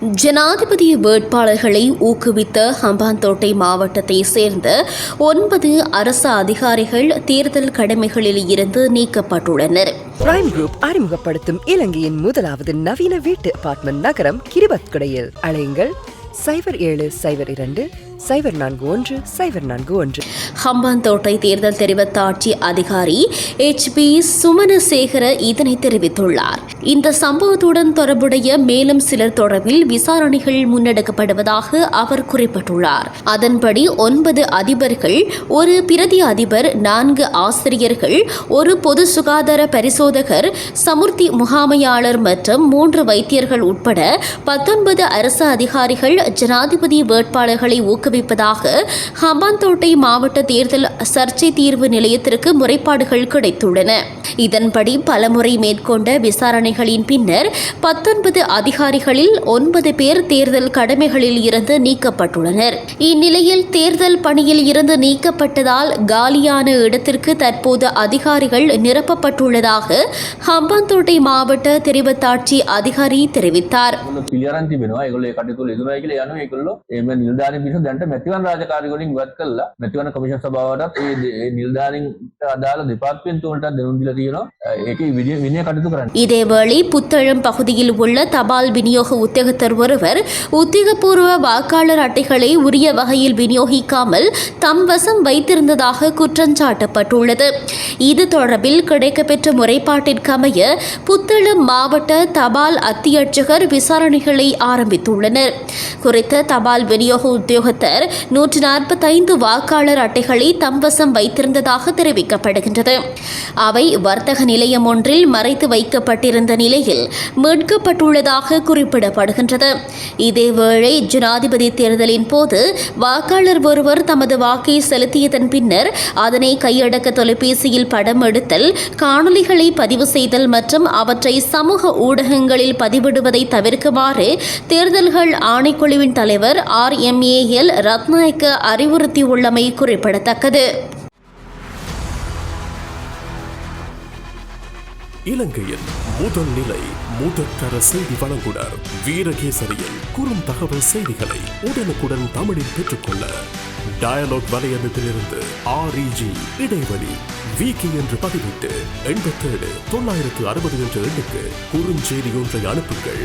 ஜனாதிபதி வேட்பாளர்களை ஊக்குவித்த ஹம்பாந்தோட்டை மாவட்டத்தை சேர்ந்த ஒன்பது அரசு அதிகாரிகள் தேர்தல் கடமைகளில் இருந்து நீக்கப்பட்டுள்ளனர். பிரைம் குரூப் அறிமுகப்படுத்தும் இலங்கையின் முதலாவது நவீன வீட்டு அபார்ட்மெண்ட் நகரம் கிரிபத்குடையில். அழையுங்கள் சைபர் ஏழு சைபர் இரண்டு சைபர் நான்கு ஒன்று சைபர் நான்கு ஒன்று. ஹம்பாந்தோட்டை தேர்தல் தெரிவித்த ஆட்சி அதிகாரி எச் பி சுமனசேகர இதனை தெரிவித்துள்ளார். இந்த சம்பவத்துடன் தொடர்புடைய மேலும் சிலர் தொடர்பில் விசாரணைகள் முன்னெடுக்கப்படுவதாக அவர் குறிப்பிட்டுள்ளார். அதன்படி ஒன்பது அதிபர்கள் ஒரு பிரதி அதிபர் நான்கு ஆசிரியர்கள் ஒரு பொது சுகாதார பரிசோதகர் சமுர்த்தி முகாமையாளர் மற்றும் மூன்று வைத்தியர்கள் உட்பட பத்தொன்பது அரசு அதிகாரிகள் ஜனாதிபதி வேட்பாளர்களை ஊக்க ஊக்குவிப்பதாக ஹம்பாந்தோட்டை மாவட்ட தேர்தல் சர்ச்சை தீர்வு நிலையத்திற்கு முறைப்பாடுகள் கிடைத்துள்ளன. இதன்படி பலமுறை மேற்கொண்ட விசாரணைகளின் பின்னர் பத்தொன்பது அதிகாரிகளில் ஒன்பது பேர் தேர்தல் கடமைகளில் இருந்து நீக்கப்பட்டுள்ளனர். இந்நிலையில் தேர்தல் பணியில் இருந்து நீக்கப்பட்டதால் காலியான இடத்திற்கு தற்போது அதிகாரிகள் நிரப்பப்பட்டுள்ளதாக ஹம்பாந்தோட்டை மாவட்ட தெரிவத்தாட்சி அதிகாரி தெரிவித்தார். ඒගොල්ලෝ පිළියරන් තිබෙනවා ඒගොල්ලෝ ඒ කටයුතු වල ඉවරයි කියලා යනවා ඒගොල්ලෝ එම නිලධාරීන් පිරිස දැන්ට මැතිවරණ රාජකාරි වලින් ඉවත් කළා මැතිවරණ කමිෂන් සභාවටත් ඒ දේ- ඒ නිලධාරීන්ට අදාළ දෙපාර්තමේන්තු වලට දැනුම් දීලා තියෙනවා ඒකේ විනය විනය කටයුතු කරන්න இதேவேளை புத்தளம் பகுதியில் உள்ள தபால் விநியோக உத்தியோகத்தர் ஒருவர் உத்தியோகபூர்வ வாக்காளர் அட்டைகளை உரிய வகையில் விநியோகிக்காமல் தம் வசம் வைத்திருந்ததாக குற்றஞ்சாட்டப்பட்டுள்ளது இது தொடர்பில் கிடைக்கப்பெற்ற முறைப்பாட்டிற்கமைய புத்தளம் மாவட்ட தபால் அத்தியட்சகர் விசாரணைகளை ஆரம்பித்துள்ளனர் குறித்த தபால் விநியோக உத்தியோகத்தர் நூற்று நாற்பத்தைந்து வாக்காளர் அட்டைகளை தம்வசம் வைத்திருந்ததாக தெரிவிக்கப்படுகின்றது. அவை வர்த்தக நிலையம் ஒன்றில் மறைத்து வைக்கப்பட்டிருந்த நிலையில் மீட்கப்பட்டுள்ளதாக குறிப்பிடப்படுகின்றது. இதேவேளை ஜனாதிபதி தேர்தலின் போது வாக்காளர் ஒருவர் தமது வாக்கை செலுத்தியதன் பின்னர் அதனை கையடக்க தொலைபேசியில் படம் எடுத்தல் காணொலிகளை பதிவு செய்தல் மற்றும் அவற்றை சமூக ஊடகங்களில் பதிவிடுவதை தவிர்க்குமாறு தேர்தல்கள் ஆணைக்குழுவின் தலைவர் R M A L Ratnayake அறிவுறுத்தியுள்ளமை குறிப்பிடத்தக்கது. இலங்கையின் முதல் நிலை முதற்கர செய்தி வழங்குனர் வீரகேசரியில் குறும் தகவல் செய்திகளை உடனுக்குடன் தமிழில் பெற்றுக்கொள்ள டயலாக் வலையமைப்பிலிருந்து ஆர்இஜி இடைவெளி விகி என்று பதிவிட்டு எண்பத்தேழு தொள்ளாயிரத்து அறுபது என்ற எண்ணுக்கு குறுஞ்செய்தி ஒன்றை அனுப்புங்கள்.